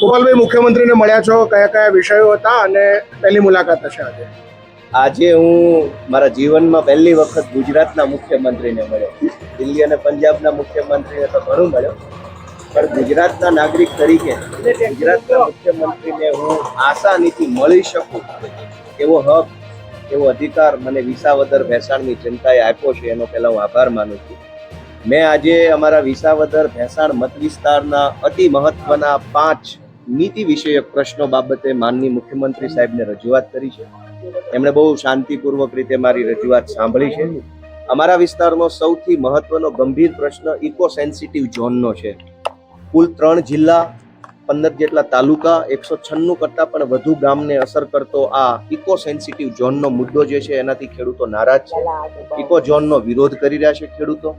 ગોપાલભાઈ, મુખ્યમંત્રીને મળ્યા છો. કયા કયા વિષયો હતા અને પહેલી મુલાકાત હશે આજે? આજે હું મારા જીવનમાં પહેલી વખત ગુજરાતના મુખ્યમંત્રીને મળ્યો. દિલ્હી અને પંજાબના મુખ્યમંત્રીને તો ઘણું મળ્યો. પણ ગુજરાતના નાગરિક તરીકે ગુજરાતના મુખ્યમંત્રીને હું આસાનીથી મળી શકું. એવો હક, એવો અધિકાર મને વિસાવદર ભેસાણની જનતાએ આપ્યો છે, એનો પહેલાં હું આભાર માનું છું. મેં આજે અમારા વિસાવદર ભેસાણ મત વિસ્તારના અતિ મહત્વના પાંચ નીતિ વિષયક પ્રશ્નો બાબતે માનની મુખ્યમંત્રી સાહેબને રજૂઆત કરી છે. એમણે બહુ શાંતિપૂર્વક રીતે મારી રજૂઆત સાંભળી છે. અમારા વિસ્તારનો સૌથી મહત્વનો ગંભીર પ્રશ્ન ઇકો સેન્સિટિવ ઝોનનો છે. કુલ ત્રણ જિલ્લા, પંદર જેટલા તાલુકા, એકસો છન્નું કરતાં પણ વધુ ગામને અસર કરતો આ ઇકો સેન્સિટિવ ઝોનનો મુદ્દો જે છે, એનાથી ખેડૂતો નારાજ છે. ઇકો ઝોનનો વિરોધ કરી રહ્યા છે ખેડૂતો.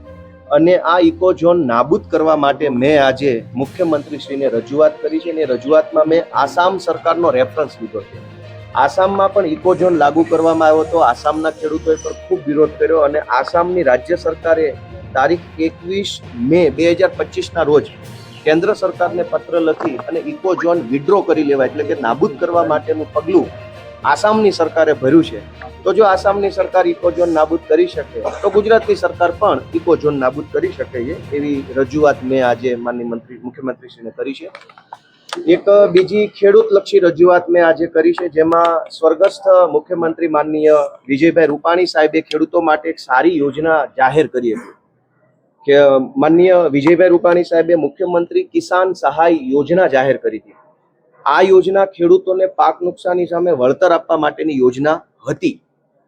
અને આ ઇકો ઝોન નાબૂદ કરવા માટે મેં આજે મુખ્યમંત્રીશ્રીને રજૂઆત કરી છે અને રજૂઆતમાં મેં આસામ સરકારનો રેફરન્સ લીધો છે. આસામમાં પણ ઇકો ઝોન લાગુ કરવામાં આવ્યો હતો. આસામના ખેડૂતોએ પણ ખૂબ વિરોધ કર્યો અને આસામની રાજ્ય સરકારે તારીખ એકવીસ મે બે હજાર પચીસના રોજ કેન્દ્ર સરકારને પત્ર લખી અને ઇકો ઝોન વિડ્રો કરી લેવા એટલે કે નાબૂદ કરવા માટેનું પગલું આસામની સરકારે ભર્યું છે. તો જો આસામની સરકાર ઇકોઝોન નાબૂદ કરી શકે, તો ગુજરાતની સરકાર પણ ઇકોઝોન નાબૂદ કરી શકે છે એવી રજૂઆત મેં આજે માનની મંત્રી, મુખ્યમંત્રીશ્રીને કરી છે. એક બીજી ખેડૂતલક્ષી રજૂઆત મેં આજે કરી છે, જેમાં સ્વર્ગસ્થ મુખ્યમંત્રી માનનીય વિજયભાઈ રૂપાણી સાહેબે ખેડૂતો માટે એક સારી યોજના જાહેર કરી હતી. કે માનનીય વિજયભાઈ રૂપાણી સાહેબે મુખ્યમંત્રી કિસાન સહાય યોજના જાહેર કરી હતી. આ યોજના ખેડૂતોને પાક નુકસાની સામે વળતર આપવા માટેની યોજના હતી,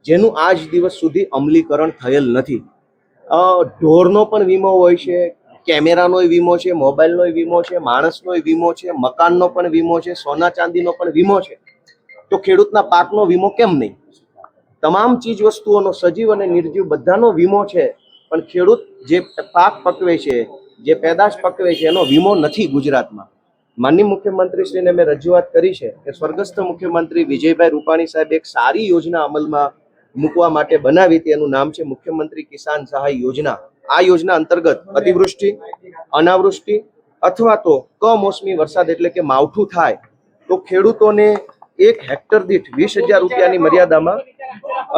જેનું આજ દિવસ સુધી અમલીકરણ થયેલ નથી. ઢોરનો પણ વીમો હોય છે કેમેરાનો વીમો છે મોબાઈલનો વીમો છે માણસનો વીમો છે, મકાનનો પણ વીમો છે, સોના ચાંદીનો પણ વીમો છે. તો ખેડૂતના પાકનો વીમો કેમ નહીં? તમામ ચીજ વસ્તુઓનો સજીવ અને નિર્જીવ બધાનો વીમો છે, પણ ખેડૂત જે પાક પકવે છે, જે પેદાશ પકવે છે, એનો વીમો નથી ગુજરાતમાં. માનનીય મુખ્યમંત્રીશ્રીને મેં રજૂઆત કરી છે કે સ્વર્ગસ્થ મુખ્યમંત્રી વિજયભાઈ રૂપાણી સાહેબ એક સારી યોજના અમલમાં મૂકવા માટે બનાવી હતી. એનું નામ છે મુખ્યમંત્રી કિસાન સહાય યોજના. આ યોજના અંતર્ગત અતિવૃષ્ટિ, અનાવૃષ્ટિ અથવા તો કમોસમી વરસાદ એટલે કે માવઠું થાય, તો ખેડૂતોને એક હેક્ટર દીઠ વીસ હજાર રૂપિયાની મર્યાદામાં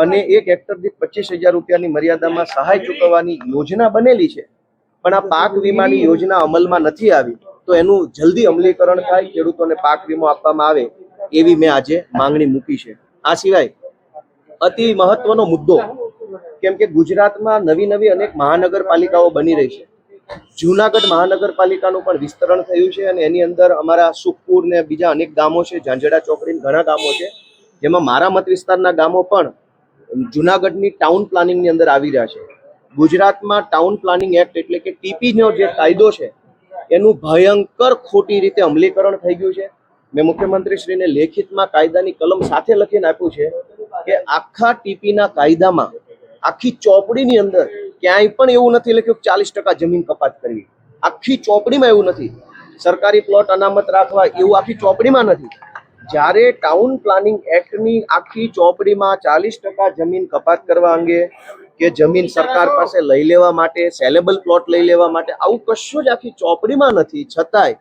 અને એક હેક્ટર દીઠ પચીસ હજાર રૂપિયાની મર્યાદામાં સહાય ચૂકવવાની યોજના બનેલી છે. પણ આ પાક વીમાની યોજના અમલમાં નથી આવી. તો એનું જલ્દી અમલીકરણ થાય, ખેડૂતોને પાક વીમો આપવામાં આવે એવી મેં આજે માંગણી મૂકી છે. આ સિવાય અતિ મહત્વનો મુદ્દો કેમ કે ગુજરાતમાં નવી નવી અનેક મહાનગરપાલિકાઓ બની રહી છે. જુનાગઢ મહાનગરપાલિકાનું પણ વિસ્તરણ થયું છે અને એની અંદર અમારા સુખપુર ને બીજા અનેક ગામો છે, ઝાંઝડા ચોકડી ઘણા ગામો છે, જેમાં મારા મત વિસ્તારના ગામો પણ જુનાગઢની ટાઉન પ્લાનિંગની અંદર આવી રહ્યા છે. ગુજરાતમાં ટાઉન પ્લાનિંગ એક્ટ એટલે કે ટીપીનો જે કાયદો છે એનું ભયંકર ખોટી રીતે અમલીકરણ થઈ ગયું છે. મેં મુખ્યમંત્રીશ્રીને લેખિતમાં કાયદાની કલમ સાથે લખીને આપ્યું છે કે આખા ટીપીના કાયદામાં, આખી ચોપડીની અંદર ક્યાંય પણ એવું નથી લખ્યું કે ચાલીસ ટકા જમીન કપાત કરવી. આખી ચોપડીમાં એવું નથી. સરકારી પ્લોટ અનામત રાખવા એવું આખી ચોપડીમાં નથી. જ્યારે ટાઉન પ્લાનિંગ એક્ટની આખી ચોપડીમાં ચાલીસ ટકા જમીન કપાત કરવા અંગે કે જમીન સરકાર પાસે લઈ લેવા માટે સેલેબલ પ્લોટ લઈ લેવા માટે, આવું કશું જ આખી ચોપડીમાં નથી. છતાંય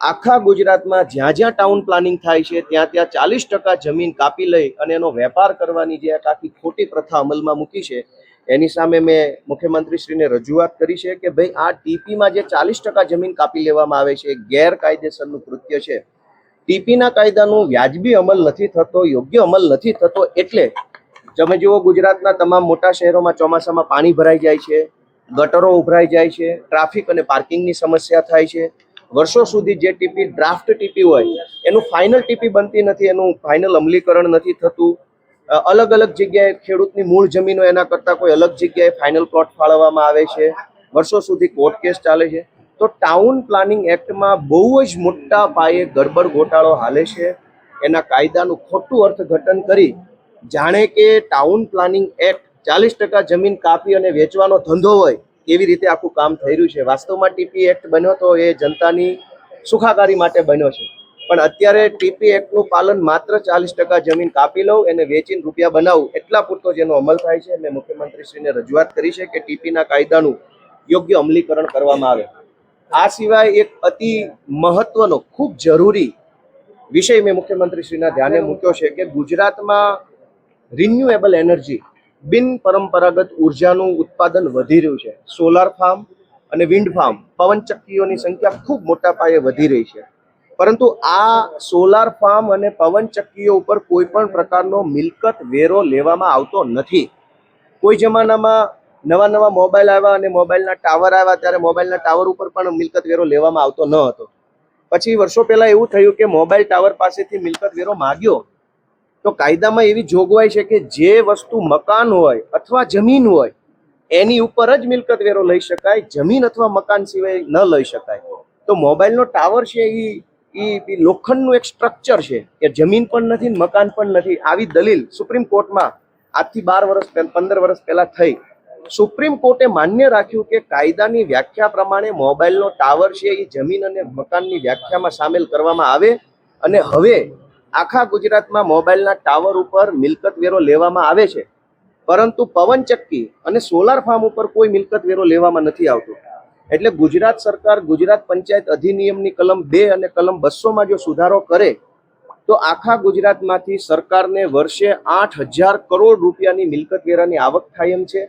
આખા ગુજરાતમાં જ્યાં જ્યાં ટાઉન પ્લાનિંગ થાય છે, ત્યાં ત્યાં ચાલીસ ટકા જમીન કાપી લઈ અને એનો વેપાર કરવાની જે આખી ખોટી પ્રથા અમલમાં મૂકી છે, એની સામે મેં મુખ્યમંત્રીશ્રીને રજૂઆત કરી છે કે ભાઈ, આ ટીપીમાં જે ચાલીસ ટકા જમીન કાપી લેવામાં આવે છે, એ ગેરકાયદેસરનું કૃત્ય છે. ટીપીના કાયદાનું વ્યાજબી અમલ નથી થતો, યોગ્ય અમલ નથી થતો, એટલે તમે જુઓ ગુજરાતના તમામ મોટા શહેરોમાં ચોમાસામાં પાણી ભરાઈ જાય છે, ગટરો ઉભરાઈ જાય છે, ટ્રાફિક અને પાર્કિંગની સમસ્યા થાય છે. વર્ષો સુધી જે ટીપી, ડ્રાફ્ટ ટીપી હોય, એનું ફાઇનલ ટીપી બનતી નથી, એનું ફાઇનલ અમલીકરણ નથી થતું. અલગ અલગ જગ્યાએ ખેડૂતની મૂળ જમીનો એના કરતાં કોઈ અલગ જગ્યાએ ફાઇનલ પ્લોટ ફાળવવામાં આવે છે. વર્ષો સુધી કોર્ટ કેસ ચાલે છે. તો ટાઉન પ્લાનિંગ એક્ટમાં બહુ જ મોટા પાયે ગડબડ ગોટાળો હાલે છે. એના કાયદાનું ખોટું અર્થઘટન કરી જાણે કે ટાઉન પ્લાનિંગ એક્ટ ચાલીસ ટકા જમીન કાપી અને વેચવાનો ધંધો હોય એવી રીતે આખું કામ થઈ રહ્યું છે? વાસ્તવમાં ટીપી એક્ટ બન્યો તો એ જનતાની સુખાકારી માટે બન્યો છે. પણ અત્યારે ટીપી એક્ટનું પાલન માત્ર ચાલીસ ટકા જમીન કાપી લઉં એને વેચીને રૂપિયા બનાવું, એટલા પૂરતો જેનો અમલ થાય છે. મેં મુખ્યમંત્રીશ્રીને રજૂઆત કરી છે કે ટીપીના કાયદાનું યોગ્ય અમલીકરણ કરવામાં આવે. આ સિવાય એક અતિ મહત્વનો, ખૂબ જરૂરી વિષય મેં મુખ્યમંત્રીશ્રીના ધ્યાને મૂક્યો છે કે ગુજરાતમાં રિન્યુએબલ એનર્જી બિન પરંપરાગત ઉર્જાનું ઉત્પાદન વધી રહ્યું છે. સોલાર ફાર્મ અને વિન્ડ ફાર્મ પવનચક્કીઓની સંખ્યા ખૂબ મોટા પાયે વધી રહી છે. પરંતુ આ સોલાર ફાર્મ અને પવનચક્કીઓ ઉપર કોઈ પણ પ્રકારનો મિલકત વેરો લેવામાં આવતો નથી. કોઈ જમાનામાં નવા નવા મોબાઈલ આવ્યા અને મોબાઈલના ટાવર આવ્યા ત્યારે મોબાઈલના ટાવર ઉપર પણ મિલકત વેરો લેવામાં આવતો ન હતો. પછી વર્ષો પહેલાં એવું થયું કે મોબાઈલ ટાવર પાસેથી મિલકત વેરો માગ્યો. તો કાયદામાં એવી જોગવાઈ છે કે જે વસ્તુ મકાન હોય અથવા જમીન હોય, એની ઉપર જ મિલકત વેરો લઈ શકાય, જમીન અથવા મકાન સિવાય ન લઈ શકાય. તો મોબાઈલનો ટાવર છે એ એ લોખંડનું એક સ્ટ્રક્ચર છે કે જમીન પણ નથી મકાન પણ નથી. આવી દલીલ સુપ્રીમ કોર્ટમાં આજથી બાર વર્ષ પંદર વર્ષ પહેલા થઈ. સુપ્રીમ કોર્ટે માન્ય રાખ્યું કે કાયદાની વ્યાખ્યા પ્રમાણે મોબાઈલનો ટાવર છે એ જમીન અને મકાનની વ્યાખ્યામાં સામેલ કરવામાં આવે અને હવે આખા ગુજરાતમાં મોબાઈલના ટાવર ઉપર મિલકત વેરો લેવામાં આવે છે. પરંતુ પવનચક્કી અને સોલાર ફાર્મ ઉપર કોઈ મિલકત વેરો લેવામાં નથી આવતો. એટલે ગુજરાત સરકાર, ગુજરાત પંચાયત અધિનિયમની કલમ બે અને કલમ બસોમાં જો સુધારો કરે, તો આખા ગુજરાતમાંથી સરકારને વર્ષે આઠ હજાર કરોડ રૂપિયાની મિલકત વેરાની આવક થાય એમ છે.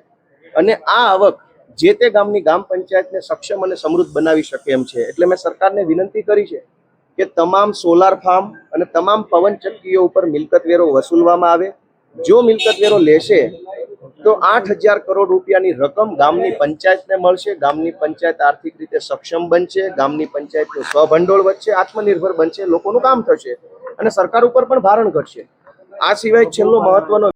અને આ આવક જે તે ગામની ગામ પંચાયતને સક્ષમ અને સમૃદ્ધ બનાવી શકે એમ છે. એટલે મેં સરકારને વિનંતી કરી છે કે તમામ સોલાર ફાર્મ અને તમામ પવનચક્કીઓ ઉપર મિલકત વેરો વસૂલવામાં આવે. જો મિલકત વેરો લેશે, તો આઠ હજાર કરોડ રૂપિયાની રકમ ગામની પંચાયતને મળશે. ગામની પંચાયત આર્થિક રીતે સક્ષમ બનશે. ગામની પંચાયતનું સ્વભંડોળ વધશે, આત્મનિર્ભર બનશે, લોકોનું કામ થશે અને સરકાર ઉપર પણ ભારણ ઘટશે. આ સિવાય છેલ્લો મહત્વનો